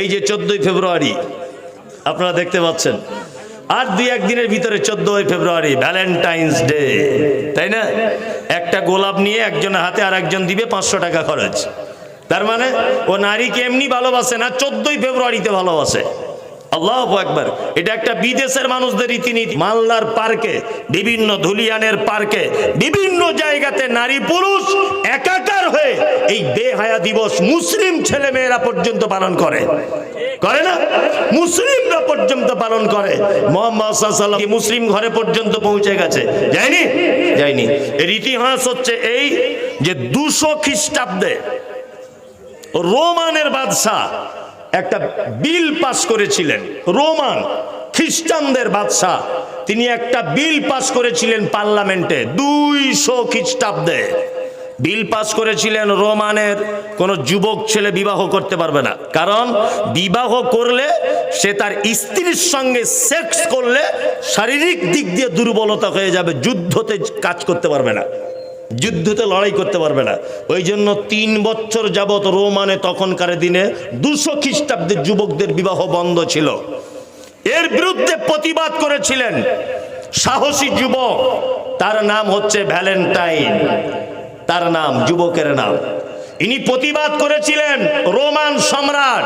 এই যে চোদ্দই ফেব্রুয়ারি, আপনারা দেখতে পাচ্ছেন। আর দুই একদিনের ভিতরে চোদ্দই ফেব্রুয়ারি ভ্যালেন্টাইন্স ডে তাই না? একটা গোলাপ নিয়ে একজনের হাতে আর একজন দিবে পাঁচশো টাকা খরচ। তার মানে ও নারীকে এমনি ভালোবাসে না, চোদ্দই ফেব্রুয়ারিতে ভালোবাসে। আল্লাহ একবার এটা একটা বিদেশের মানুষদের রীতিনীতি। মালদার পার্কে, বিভিন্ন ধুলিয়ানের পার্কে, বিভিন্ন জায়গাতে নারী পুরুষ একাকার হয়ে এই বেহায়া দিবস মুসলিম ছেলে মেয়েরা পর্যন্ত পালন করে। করে না? মুসলিমরা পর্যন্ত পালন করে। মোহাম্মদ মুসলিম ঘরে পর্যন্ত পৌঁছে গেছে? যায়নি? যায়নি। এর ইতিহাস হচ্ছে এই যে দুশো খ্রিস্টাব্দে রোমানের বাদশাহ একটা বিল পাস করেছিলেন, রোমান, খ্রিস্টানদের বাদশাহ। তিনি একটা বিল পাস করেছিলেন পার্লামেন্টে, দুইশো খ্রিস্টাব্দে। বিল পাস করেছিলেন রোমানের, কোনো যুবক ছেলে বিবাহ করতে পারবে না। কারণ বিবাহ করলে সে তার স্ত্রীর সঙ্গে সেক্স করলে শারীরিক দিক দিয়ে দুর্বলতা হয়ে যাবে, যুদ্ধতে কাজ করতে পারবে না। যুদ্ধতে লড়াই করতে পারবে না। ওই জন্য তিন বছর যাবৎ রোমানে তখনকার দিনে দুশো খ্রিস্টাব্দের যুবকদের বিবাহ বন্ধ ছিল। এর বিরুদ্ধে প্রতিবাদ করেছিলেন সাহসী যুবক। তার নাম হচ্ছে ভ্যালেন্টাইন। তার নাম, যুবকের নাম। ইনি প্রতিবাদ করেছিলেন রোমান সম্রাট,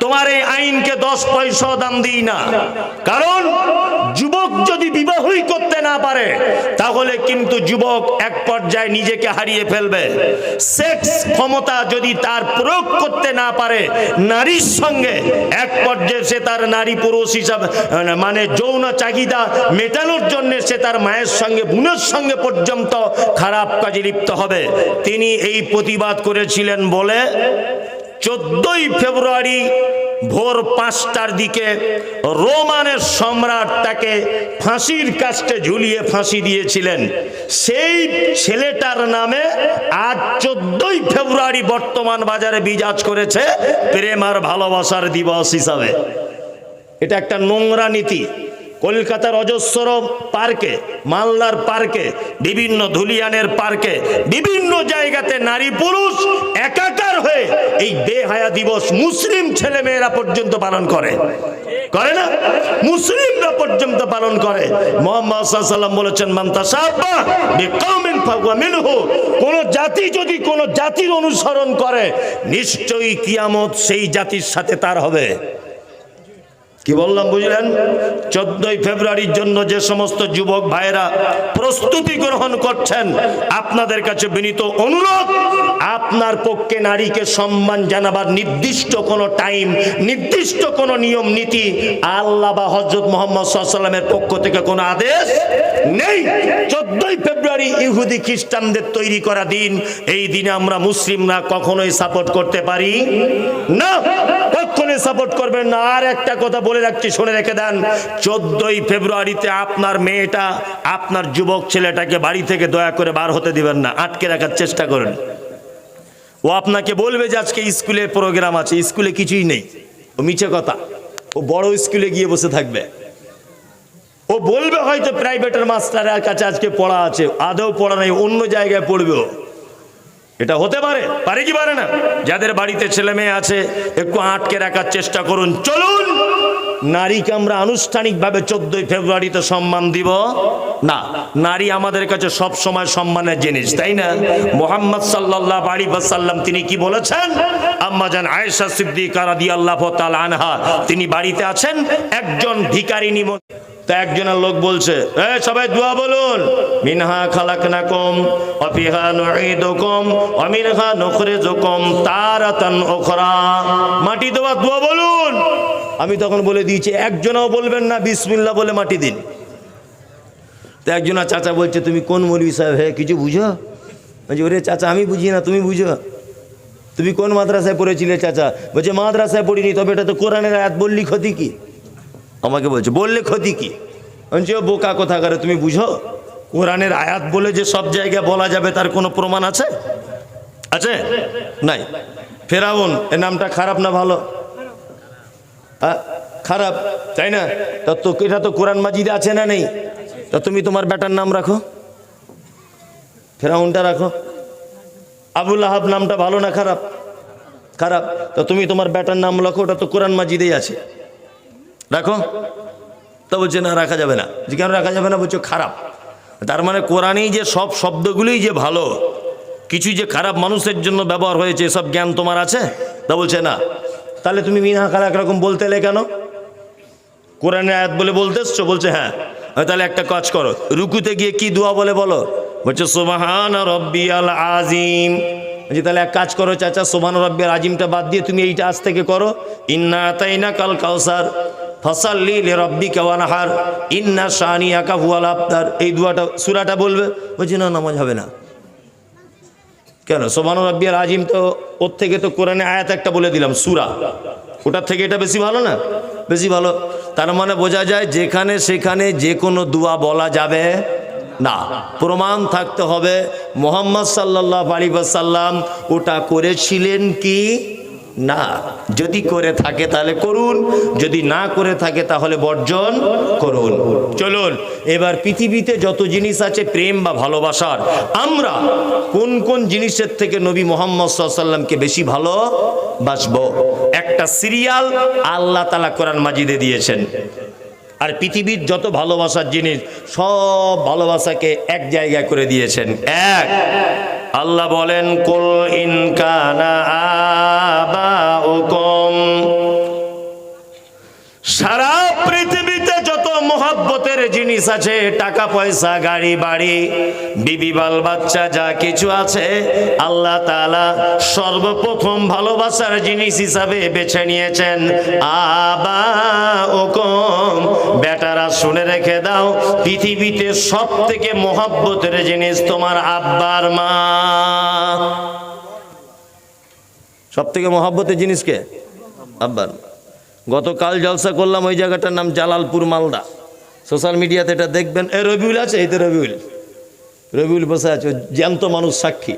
তোমার এই আইনকে দশ পয়সা দাম দিই না। কারণ পারে, তাহলে কিন্তু যুবক এক পর্যায়ে নিজেকে হারিয়ে ফেলবে। সেক্স ক্ষমতা যদি তার প্রয়োগ করতে না পারে, নারীর সঙ্গে এক পর্যায়ে সে তার নারী পুরুষ হিসাবে মানে যৌন চাহিদা মেটানোর জন্য সে তার মায়ের সঙ্গে, বোনের সঙ্গে পর্যন্ত খারাপ কাজে লিপ্ত হবে। তিনি এই প্রতিবাদ করেছিলেন বলে চোদ্দই ফেব্রুয়ারি ভোর পাঁচটার দিকে রোমানের সম্রাট তাকে ফাঁসির কাস্টে ঝুলিয়ে ফাঁসি দিয়েছিলেন। সেই ছেলেটার নামে আজ চোদ্দই ফেব্রুয়ারি বর্তমান বাজারে বিজাজ করেছে প্রেম আর ভালোবাসার দিবস হিসাবে। এটা একটা নোংরা নীতি। কলকাতার অজস্র পার্কে, মালদার পার্কে, বিভিন্ন ধুলিয়ানের পার্কে, বিভিন্ন জায়গাতে নারী পুরুষ একাকার হয়ে এই বেহায়া দিবস মুসলিম ছেলে মেয়েরা পর্যন্ত পালন করে। করে না? মুসলিমরা পর্যন্ত পালন করে। মোহাম্মদ বলেছেন মান্তা ফাগুয়া কোন জাতি যদি কোন জাতির অনুসরণ করে, নিশ্চয়ই কিয়ামত সেই জাতির সাথে তার হবে। কি বললাম, বুঝলেন? চোদ্দই ফেব্রুয়ারির জন্য যে সমস্ত যুবক ভাইরা প্রস্তুতি গ্রহণ করছেন, আপনাদের কাছে বিনীত অনুরোধ, আপনার পক্ষে নারীকে সম্মান জানাবার নির্দিষ্ট কোনো টাইম নির্দিষ্ট কোনো নিয়ম, নীতি, আল্লাহ বা হজরত মোহাম্মদ সাল্লামের পক্ষ থেকে কোনো আদেশ নেই। চোদ্দই ফেব্রুয়ারি ইহুদি খ্রিস্টানদের তৈরি করা দিন, এই দিনে আমরা মুসলিমরা কখনোই সাপোর্ট করতে পারি না। কখনোই সাপোর্ট করবেন না। আর একটা কথা বলে রাখছি, শুনে রেখে দেন। চোদ্দই ফেব্রুয়ারিতে আপনার মেয়েটা, আপনার যুবক ছেলেটাকে বাড়ি থেকে দয়া করে বার হতে দিবেন না, আটকে রাখার চেষ্টা করেন। ও আপনাকে বলবে যে আজকে স্কুলে প্রোগ্রাম আছে, স্কুলে কিছুই নেই। ও মিছে কথা। ও বড় স্কুলে গিয়ে বসে থাকবে। ও বলবে হয়তো প্রাইভেটের মাস্টারের কাছে আজকে পড়া আছে, আদৌ পড়া নেই, অন্য জায়গায় পড়বে এটা হতে পারে পারে কি পারে না? যাদের বাড়িতে ছেলে মেয়ে আছে, একটু আটকে রাখার চেষ্টা করুন। চলুন! নারীকে আমরা আনুষ্ঠানিকভাবে চোদ্দই ফেব্রুয়ারিতে সম্মান দিব? না। নারী আমাদের কাছে সব সময় সম্মানের জিনিস, তাই না? মোহাম্মদ সাল্লাহ আলী সাল্লাম তিনি কি বলেছেন? আম্মা জান আয়েশা সিদ্দিকা রাদিয়াল্লাহু তাআলা আনহা, তিনি বাড়িতে আছেন, একজন মহিলা তা একজনের লোক বলছে, এ, সবাই দোয়া বলুন। মিনহা খালাকনাকুম অফিহা নুঈদুকুম, ওয়া মিনহা নুখরিজুকুম, তারাতান উখরা। মাটি দেওয়া দোয়া বলুন। আমি তখন বলে দিয়েছি, একজনও বলবেন না, বিসমিল্লাহ বলে মাটি দিন। তো একজনা চাচা বলছে, তুমি কোন মৌলবি সাহেব? হ্যাঁ কিছু বুঝো? বলছি, ওরে চাচা, আমি বুঝি না, তুমি বুঝো? তুমি কোন মাদ্রাসায় পড়েছিলে চাচা? বলছে, মাদ্রাসায় পড়িনি, তবে এটা তো কোরআনের আয়াত, বললি ক্ষতি কি? আমাকে বলছে, বললে ক্ষতি কি? বলছি, ও বোকা কথা করে তুমি বুঝো? কোরআনের আয়াত বলে যে সব জায়গায় বলা যাবে, তার কোনো প্রমাণ আছে? আছে? নাই। ফেরাউন, এ নামটা খারাপ না ভালো? খারাপ, তাই না? তা তো এটা তো কোরআন মাজিদে আছে না নেই? তা তুমি তোমার বেটার নাম রাখো। ফেরাউনটা রাখো। আবুল আহাব নামটা ভালো না খারাপ? খারাপ। তা তুমি তোমার ব্যাটার নাম রাখো, ওটা তো কোরআন মাজিদেই আছে। রাখো। তা বলছে, না, রাখা যাবে না। যে কেন রাখা যাবে না? বলছো, খারাপ। তার মানে কোরআনেই যে সব শব্দগুলোই যে ভালো কিছু যে খারাপ মানুষের জন্য ব্যবহার হয়েছে, এসব জ্ঞান তোমার আছে? তা বলছে, না। তাহলে তুমি মিনা খালা একরকম বলতে এলে কেন? কোরআনের আয়াত বলে বলতে এসছো বলছে হ্যাঁ। তাহলে একটা কাজ করো। রুকুতে গিয়ে কি দোয়া বলে বলো? বলছে, সোবাহান রব্বি আল আজিম বলছি, তাহলে এক কাজ করো চাচা সোবান রব্বি আল আজিমটা বাদ দিয়ে তুমি এইটা আজ থেকে করো। ইন্না তাইনা কাল কাউসার, ফসাল্লি লে রব্বি কেওয়ানহার ইন্না শানি আকা হুয়াল আবতার এই দুয়াটা, সুরাটা বলবে? বলছি, না, নামাজ হবে না। কেন? সোবান রাব্বিয়াল আজিম তো ওর থেকে তো কোরআনে আয়াত একটা বলে দিলাম, সুরা। ওটার থেকে এটা বেশি ভালো না? বেশি ভালো। তার মানে বোঝা যায় যেখানে সেখানে যে কোনো দোয়া বলা যাবে না। প্রমাণ থাকতে হবে, মোহাম্মদ সাল্লাহ আলী সাল্লাম ওটা করেছিলেন কি? না। যদি করে থাকে তাহলে করুন, যদি না করে থাকে তাহলে বর্জন করুন। চলুন, এবার পৃথিবীতে যত জিনিস আছে প্রেম বা ভালোবাসার, আমরা কোন কোন জিনিসের থেকে নবী মোহাম্মদ সাল্লামকে বেশি ভালো বাসবো একটা সিরিয়াল আল্লাহ তালা কোরআন মাজিদে দিয়েছেন। আর পৃথিবীর যত ভালোবাসার জিনিস, সব ভালোবাসাকে এক জায়গায় করে দিয়েছেন। এক। আল্লাহ বলেন কুল ইনকানা আবা সারা মোহাব্বতের জিনিস আছে, টাকা পয়সা, গাড়ি, বাড়ি, বিবি, বাল, বাচ্চা, যা কিছু আছে, আল্লাহ তাআলা সর্বপ্রথম ভালোবাসার জিনিস হিসাবে বেছে নিয়েছেন। আবা ওকম বেটারা শুনে রেখে দাও, পৃথিবীতে সব থেকে মোহাব্বতের জিনিস তোমার আব্বার মা। সব থেকে মহাব্বতের জিনিসকে আব্বার। গতকাল জলসা করলাম, ওই জায়গাটার নাম জালালপুর, মালদা। সোশ্যাল মিডিয়াতে এটা দেখবেন, এ রবিউল আছে, এই তো রবিউল। রবিউল বসে আছে জ্যান্ত মানুষ সাক্ষী।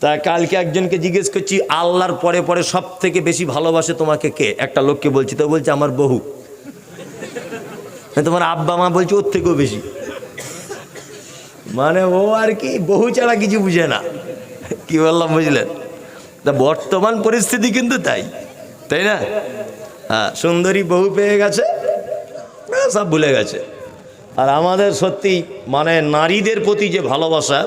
তা কালকে একজনকে জিজ্ঞেস করছি, আল্লাহর পরে পরে সব থেকে বেশি ভালোবাসে তোমাকে কে? একটা লোককে বলছি, তো বলছে, আমার বহু তোমার আব্বা, মা বলছে, ওর থেকেও বেশি। মানে ও আর কি বহু ছাড়া কিছু বুঝে না। কি বললাম, বুঝলেন? তা বর্তমান পরিস্থিতি কিন্তু তাই। তাই না? হ্যাঁ সুন্দরী বহু পেয়ে গেছে। সব ভুলে গেছে। আর আমাদের সত্যি মানে নারীদের প্রতি যে ভালোবাসা,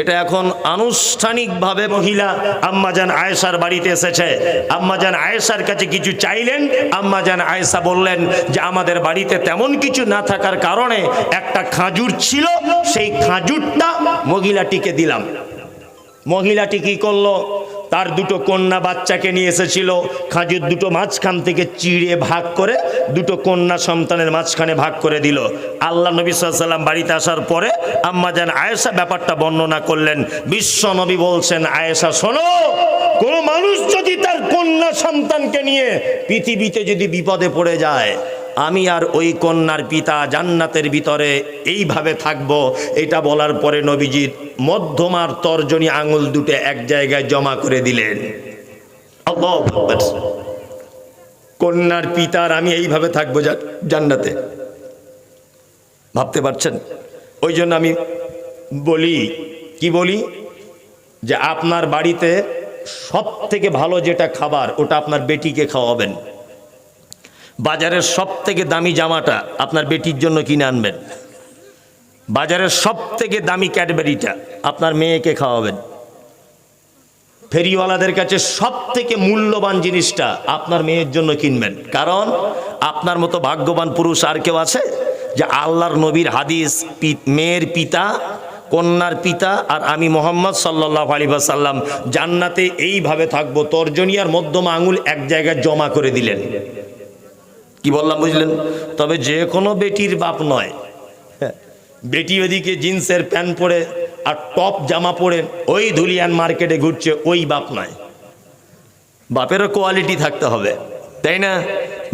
এটা এখন আনুষ্ঠানিকভাবে মহিলা আম্মাজান আয়েশার বাড়িতে এসেছে। আম্মাজান আয়েশার কাছে কিছু চাইলেন, আম্মাজান আয়েশা বললেন যে আমাদের বাড়িতে তেমন কিছু না থাকার কারণে একটা খাজুর ছিল, সেই খাজুরটা মহিলাটিকে দিলাম। মহিলাটি কি করল? তার দুটো কন্যা বাচ্চাকে নিয়ে এসেছিল। খাজুর দুটো মাঝখান থেকে চিড়ে ভাগ করে দুটো কন্যা সন্তানের মাঝখানে ভাগ করে দিল। আল্লাহ নবী সাল্লাম বাড়িতে আসার পরে আম্মাজান আয়েশা ব্যাপারটা বর্ণনা করলেন। বিশ্ব নবী বলছেন, আয়েশা, শোনো, কোনো মানুষ যদি তার কন্যা সন্তানকে নিয়ে পৃথিবীতে যদি বিপদে পড়ে যায় আমি আর ওই কন্যার পিতা জান্নাতের ভিতরে এইভাবে থাকব। এটা বলার পরে নবীজির মধ্যমার তর্জনী আঙুল দুটো এক জায়গায় জমা করে দিলেন। কন্যার পিতার আমি এইভাবে থাকব জান্নাতে। ভাবতে পারছেন? ওই জন্য আমি বলি, কি বলি? যে আপনার বাড়িতে সব থেকে ভালো যেটা খাবার, ওটা আপনার বেটিকে খাওয়াবেন। বাজারের সব থেকে দামি জামাটা আপনার বেটির জন্য কিনে আনবেন। বাজারের সব থেকে দামি ক্যাডবেরিটা আপনার মেয়েকে খাওয়াবেন। ফেরিওয়ালাদের কাছে সব থেকে মূল্যবান জিনিসটা আপনার মেয়ের জন্য কিনবেন। কারণ আপনার মতো ভাগ্যবান পুরুষ আর কেউ আছে যে আল্লাহর নবীর হাদিস মেয়ের পিতা, কন্যার পিতা আর আমি মোহাম্মদ সাল্লাহ আলী সাল্লাম জান্নাতে এইভাবে থাকব। তর্জনিয়ার মধ্যমা আঙুল এক জায়গায় জমা করে দিলেন। কি বললাম বুঝলেন? তবে যে কোনো বেটির বাপ নয়। হ্যাঁ, বেটি ওদিকে জিন্সের প্যান্ট পরে আর টপ জামা পরে ওই ধুলিয়ান মার্কেটে ঘুরছে ওই বাপ নয়। বাপেরও কোয়ালিটি থাকতে হবে তাই না?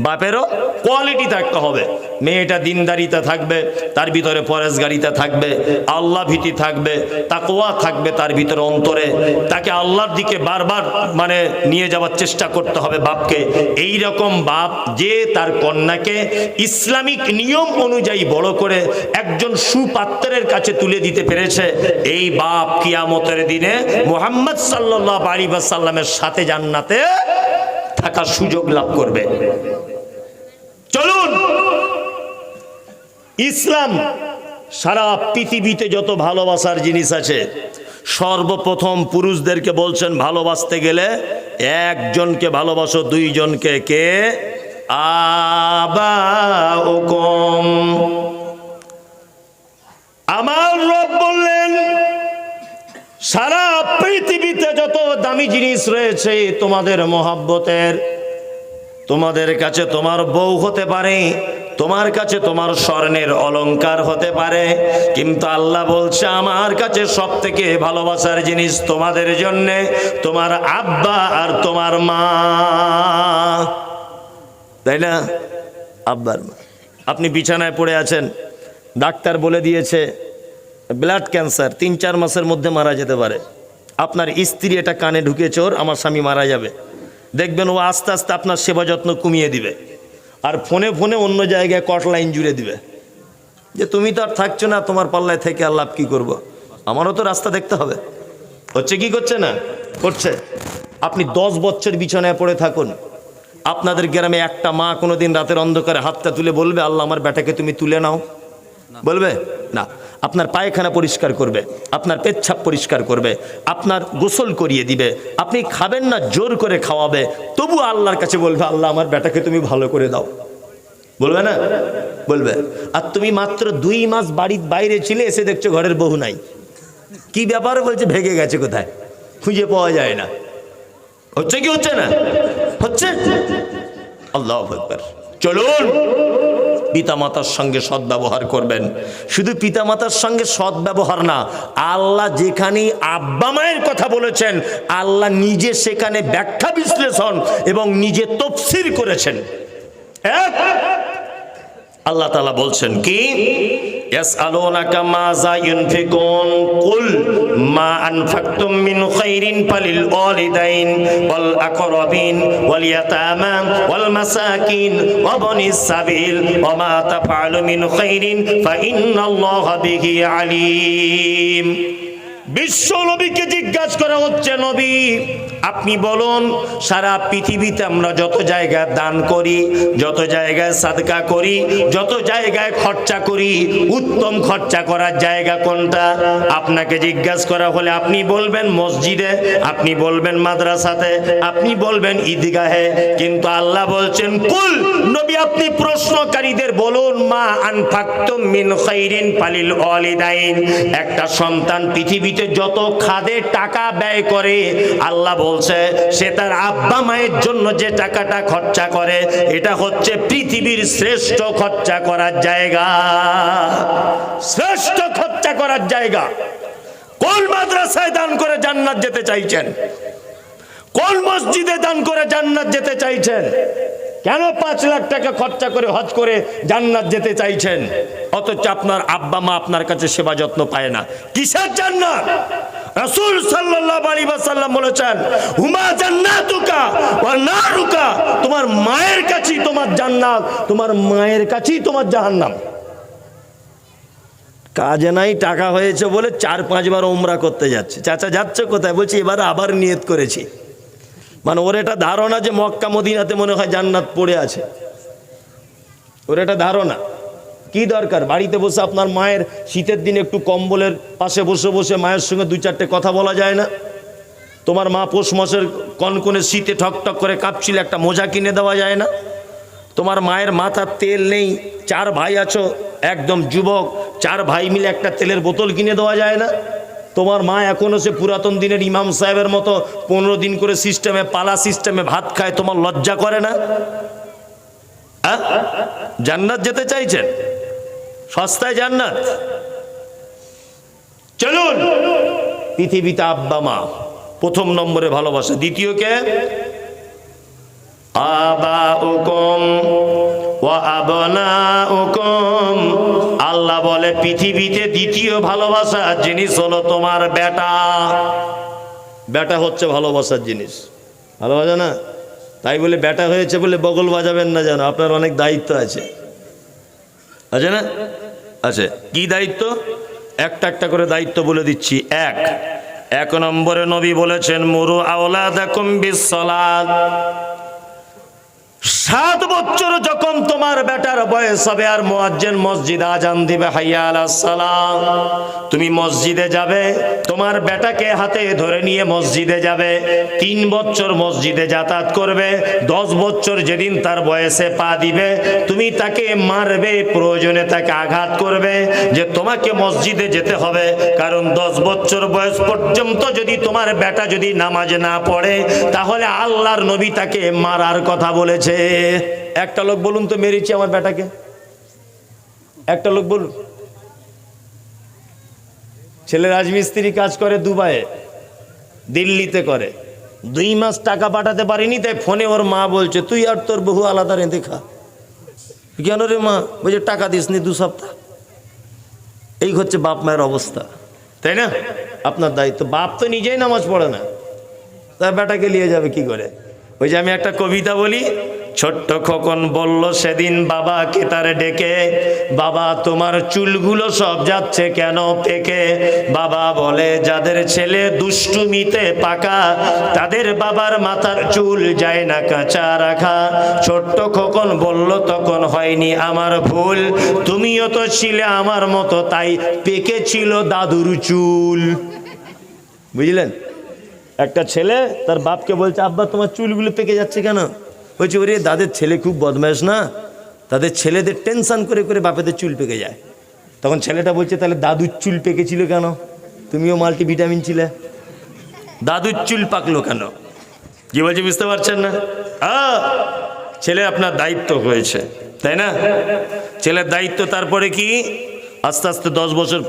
বাপেরও কোয়ালিটি থাকতে হবে। মেয়েটা দিনদারিতা থাকবে, তার ভিতরে পরেশগারিতা থাকবে, আল্লাহ ভীতি থাকবে তাকোয়া থাকবে তার ভিতরে অন্তরে। তাকে আল্লাহর দিকে বারবার মানে নিয়ে যাওয়ার চেষ্টা করতে হবে বাপকে। এই রকম বাপ যে তার কন্যাকে ইসলামিক নিয়ম অনুযায়ী বড় করে একজন সুপাত্রের কাছে তুলে দিতে পেরেছে, এই বাপ কিয়ামতের দিনে মোহাম্মদ সাল্লাহ আলী সাল্লামের সাথে জান্নাতে থাকার সুযোগ লাভ করবে। চলুন ইসলাম সারা পৃথিবীতে যত ভালোবাসার জিনিস আছে, সর্বপ্রথম পুরুষদেরকে বলছেন ভালোবাসতে গেলে একজনকে ভালোবাসো, দুইজনকে কে? আবা আমার রব বললেন, সারা পৃথিবীতে যত দামি জিনিস রয়েছে তোমাদের মহাব্বতের, তোমাদের কাছে তোমার বউ হতে পারে তোমার কাছে তোমার স্বর্ণের অলংকার হতে পারে, কিন্তু আল্লাহ বলছে, আমার কাছে সব থেকে ভালোবাসার জিনিস তোমাদের জন্যে তোমার আব্বা আর তোমার মা। তাই না? আব্বার মা। আপনি বিছানায় পড়ে আছেন, ডাক্তার বলে দিয়েছে, ব্লাড ক্যান্সার তিন চার মাসের মধ্যে মারা যেতে পারে। আপনার স্ত্রী এটা কানে ঢুকেছে ওর আমার স্বামী মারা যাবে। দেখবেন ও আস্তে আস্তে আপনার সেবা যত্ন কমিয়ে দিবে। আর ফোনে ফোনে অন্য জায়গায় কট লাইন জুড়ে দিবে। যে তুমি তো আর থাকছো না, তোমার পাল্লায় থেকে আর লাভ কী করব? আমারও তো রাস্তা দেখতে হবে। হচ্ছে কি করছে না? করছে। আপনি দশ বছর বিছানায় পড়ে থাকুন। আপনাদের গ্রামে একটা মা কোনোদিন রাতের অন্ধকারে হাতটা তুলে বলবে, আল্লাহ, আমার বেটাকে তুমি তুলে নাও। বলবে, না, আপনার পায়খানা পরিষ্কার করবে, আপনার পেচ্ছাপ পরিষ্কার করবে, আপনার গোসল করিয়ে দিবে, আপনি খাবেন না, জোর করে খাওয়াবে, তবু আল্লাহর কাছে বলবে, আল্লাহ, আমার বেটাকে তুমি ভালো করে দাও। বলবে না? বলবে, আর তুমি মাত্র দুই মাস বাড়ির বাইরে ছিলে, এসে দেখছ ঘরের বহু নাই। কি ব্যাপার? বলছে, ভেগে গেছে কোথায়? খুঁজে পাওয়া যায় না। হচ্ছে কি হচ্ছে না? হচ্ছে? আল্লাহ চলুন। পিতামাতার সঙ্গে সদ্ব্যবহার করবেন। শুধু পিতামাতার সঙ্গে সদ্ব্যবহার না, আল্লাহ যেখানে আব্বা মায়ের কথা বলেছেন, আল্লাহ নিজে সেখানে ব্যাখ্যা বিশ্লেষণ এবং নিজে তফসির করেছেন। আল্লাহ তালা বলছেন কি? ইয়াসআলুনাকা মাযা ইউনফিকুন কুল মা আনফাকতুম মিন খাইরিন ফালিল ওয়ালিদাইন ওয়াল আকরাবিন ওয়াল ইয়াতামা ওয়াল মাসাকিন ওয়া বনিস সাবিল ওয়া মা তাফআলু মিন খাইরিন ফাইন্নাল্লাহা বিহি আলীম। বিশ্ব নবীকে জিজ্ঞাসা করা হচ্ছে, নবী আপনি বলুন, সারা পৃথিবীতে আমরা যত জায়গায় দান করি, যত জায়গায় সাদকা করি, যত জায়গায় খরচা করি, উত্তম খরচা করার জায়গা কোনটা? আপনাকে জিজ্ঞাসা করা হলে আপনি বলবেন মসজিদে, আপনি বলবেন মাদ্রাসাতে, আপনি বলবেন ঈদগাহে, কিন্তু আল্লাহ বলছেন, কুল, নবী আপনি প্রশ্নকারীদের বলুন, মা আনফাক্তুম মিন খাইরিন পালিল ওয়ালিদাইন। একটা সন্তান পৃথিবীতে যত খাদে টাকা ব্যয় করে, আল্লাহ বলছে, সে তার আব্বা মায়ের জন্য যে টাকাটা খরচা করে, এটা হচ্ছে পৃথিবীর শ্রেষ্ঠ খরচা করার জায়গা। শ্রেষ্ঠ খরচা করার জায়গা। কোন মাদ্রাসায় দান করে জান্নাত যেতে চাইছেন? কোন মসজিদে দান করে জান্নাত যেতে চাইছেন? কেন পাঁচ লাখ টাকা খরচা করে হজ করে জান্নাত যেতে চাইছেন? অথচ আপনার আব্বা মা আপনার কাছে সেবা যত্ন পায় না। কিসের জান্নাত? রাসূল সাল্লাল্লাহু আলাইহি ওয়াসাল্লাম বলেছেন, হুমা জান্নাতুকা ওয়া নারুকা? তোমার মায়ের কাছেই তোমার জান্নাত, তোমার মায়ের কাছেই তোমার জাহান্নাম। কাজে নাই, টাকা হয়েছে বলে চার, পাঁচবার ওমরা করতে যাচ্ছে। চাচা যাচ্ছে কোথায়? বলছি, এবার আবার নিয়ত করেছি। মানে ওর এটা ধারণা যে মক্কা, মদিনাতে মনে হয় জান্নাত পড়ে আছে। ওর এটা ধারণা। কি দরকার? বাড়িতে বসে আপনার মায়ের শীতের দিনে একটু কম্বলের পাশে বসে বসে মায়ের সঙ্গে দুই চারটে কথা বলা যায় না? তোমার মা পৌষ মাসের কনকনে শীতে ঠক ঠক করে কাঁপছিল, একটা মোজা কিনে দেওয়া যায় না? তোমার মায়ের মাথার তেল নেই, চার ভাই আছো, একদম যুবক, চার ভাই মিলে একটা তেলের বোতল কিনে দেওয়া যায় না? তোমার মা এখনও সে পুরাতন দিনের ইমাম সাহেবের মতো পনেরো দিন করে সিস্টেমে, পালা সিস্টেমে ভাত খায়, তোমার লজ্জা করে না? জান্নাত যেতে চাইছেন? সস্তায় জান্নাত। চলুন। পৃথিবীতে আব্বা মা প্রথম নম্বরে ভালোবাসা, দ্বিতীয় কে? আল্লাহ বলে, পৃথিবীতে দ্বিতীয় ভালোবাসার জিনিস হলো তোমার বেটা। বেটা হচ্ছে ভালোবাসার জিনিস। ভালোবাসা না? তাই বলে বেটা হয়েছে বলে বগল বাজাবেন না জানো আপনার অনেক দায়িত্ব আছে। আছে না? আছে। কি দায়িত্ব? একটা একটা করে দায়িত্ব বলে দিচ্ছি। এক এক নম্বরে নবী বলেছেন, মুরু আওলা বিশ্বলাদ সাত বছর যখন তোমার বেটার বয়স হবে আর মোয়াজ্জেন মসজিদে আজান দিবে, হাইয়া সালাম। তুমি মসজিদে যাবে, তোমার বেটাকে হাতে ধরে নিয়ে মসজিদে যাবে, তিন বছর মসজিদে যাতায়াত করবে, দশ বছর যেদিন তার বয়সে পা দিবে, তুমি তাকে মারবে, প্রয়োজনে তাকে আঘাত করবে, যে তোমাকে মসজিদে যেতে হবে। কারণ দশ বছর বয়স পর্যন্ত যদি তোমার বেটা যদি নামাজ না পড়ে, তাহলে আল্লাহর নবী তাকে মারার কথা বলেছে। একটা লোক বলুন তো মেরেছি আমার বেটাকে। একটা লোক বলুন। ছেলে রাজমিস্ত্রি কাজ করে দুবাইয়ে, দিল্লিতে করে। দুই মাস টাকা পাঠাতে পারিনি, তাই ফোনে ওর মা বলছে, তুই আর তোর বহু আলাদা রেঁধে খা। কেন রে মা? বলছে, টাকা দিসনি দু সপ্তাহ। এই হচ্ছে বাপ মায়ের অবস্থা। তাই না? আপনার দায়িত্ব। বাপ তো নিজেই নামাজ পড়ে না। তার বেটাকে নিয়ে যাবে কি করে? ওই যে আমি একটা কবিতা বলি ছোট্ট খোকন বলল, সেদিন বাবাকে তার ডেকে, বাবা, তোমার চুলগুলো সব যাচ্ছে কেন পেকে? বাবা বলে, যাদের ছেলে দুষ্টুমিতে পাকা, তাদের বাবার মাথার চুল যায় না কাঁচা রাখা। ছোট্ট খোকন বলল, তখন হয়নি আমার ভুল, তুমিও তো ছিলে আমার মতো, তাই পেকে ছিল দাদুর চুল। বুঝলেন? একটা ছেলে তার বাপকে বলছে, আব্বা, তোমার চুলগুলো পেকে যাচ্ছে কেন? বলছে ওরে দাদের ছেলে খুব বদমাস না? তাদের ছেলেদের টেনশন করে করে বাপেদের চুল পেকে যায়। তখন ছেলেটা বলছে, তাহলে দাদুর চুল পেকেছিল কেন? তুমিও মাল্টিভিটামিন ছিলে। দাদুর চুল পাকলো কেন? কি বলছে, বুঝতে পারছেন না? ছেলে আপনার দায়িত্ব হয়েছে, তাই না? ছেলের দায়িত্ব তারপরে কি? আস্তে আস্তে দশ বছর